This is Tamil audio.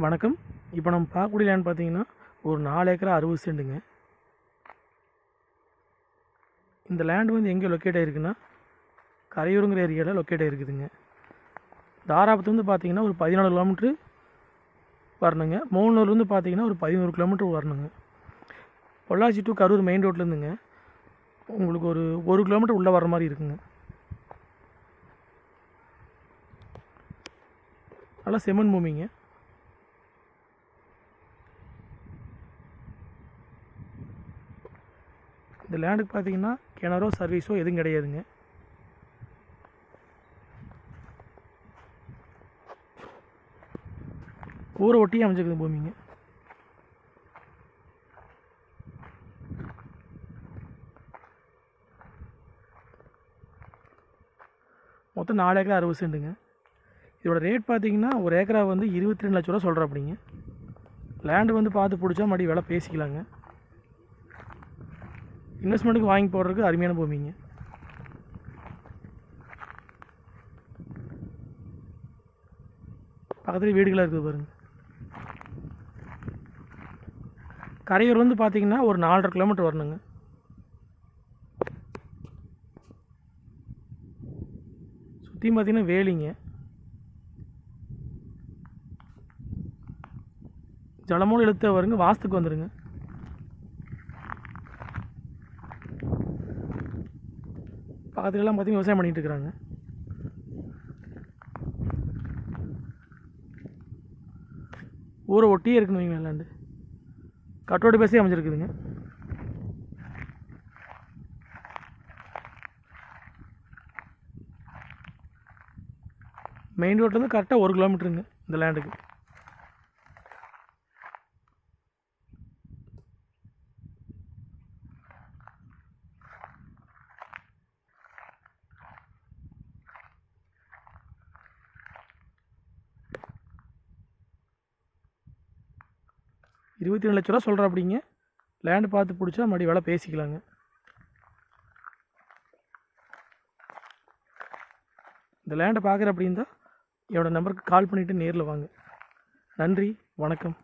வணக்கம். இப்போ நம்ம பார்க்கக்கூடிய லேண்ட் பார்த்தீங்கன்னா ஒரு நாலு ஏக்கரா அறுபது சென்ட்டுங்க இந்த லேண்ட் வந்து எங்கே லொக்கேட் ஆகிருக்குன்னா கரையூருங்கிற ஏரியாவில் லொக்கேட் ஆகிருக்குதுங்க தாராபுரத்து வந்து பார்த்தீங்கன்னா ஒரு பதினாலு கிலோமீட்ரு வரணுங்க. மூணூர்லேருந்து பார்த்தீங்கன்னா ஒரு பதினோரு கிலோமீட்டர் வரணுங்க. பொள்ளாச்சி டு கரூர் மெயின் ரோட்லேருந்துங்க உங்களுக்கு ஒரு ஒரு கிலோமீட்டர் உள்ளே வர மாதிரி இருக்குங்க. நல்லா செம்மண் பூமிங்க. இந்த லேண்டுக்கு பார்த்தீங்கன்னா கிணறோ சர்வீஸோ எதுவும் கிடையாதுங்க. ஊரை ஒட்டி அமைஞ்சிருக்குது பூமிங்க. மொத்தம் நாலு ஏக்கரா அறுபது சென்ட்டுங்க. இதோட ரேட் பார்த்தீங்கன்னா ஒரு ஏக்கரா வந்து இருபத்தி ரெண்டு லட்ச ரூபா சொல்கிறாப்பிடிங்க லேண்டு வந்து பார்த்து பிடிச்சா மறுபடியும் விலை பேசிக்கலாங்க. இன்வெஸ்ட்மெண்ட்டுக்கு வாங்கி போடுறதுக்கு அருமையான பூமிங்க பக்கத்துலேயே வீடுகளாக இருக்குது பாருங்க. கரையூர் வந்து பார்த்தீங்கன்னா ஒரு நாலரை கிலோமீட்டர் வரணுங்க. சுற்றியும் பார்த்தீங்கன்னா வேலிங்க. ஜலமோடு இழுத்த வருங்க வாஸ்துக்கு வந்துடுங்க பக்கத்துலலாம் பார்த்தீங்கன்னா விவசாயம் பண்ணிகிட்டு இருக்கிறாங்க ஊரை ஒட்டியே இருக்குன்னு வைங்களேன் லேண்டு கட்டோடு பேசி அமைஞ்சிருக்குதுங்க. மெயின் ரோட்லேருந்து கரெக்டாக ஒரு கிலோமீட்டருங்க இந்த லேண்டுக்கு இருபத்தி ரெண்டு லட்ச ரூபா சொல்கிறா அப்படிங்க லேண்டு பார்த்து பிடிச்சா மறுபடியும் வேலை பேசிக்கலாங்க. இந்த லேண்டை பார்க்குற அப்படின்னா என்னோடய நம்பருக்கு கால் பண்ணிவிட்டு நேரில் வாங்க. நன்றி வணக்கம்.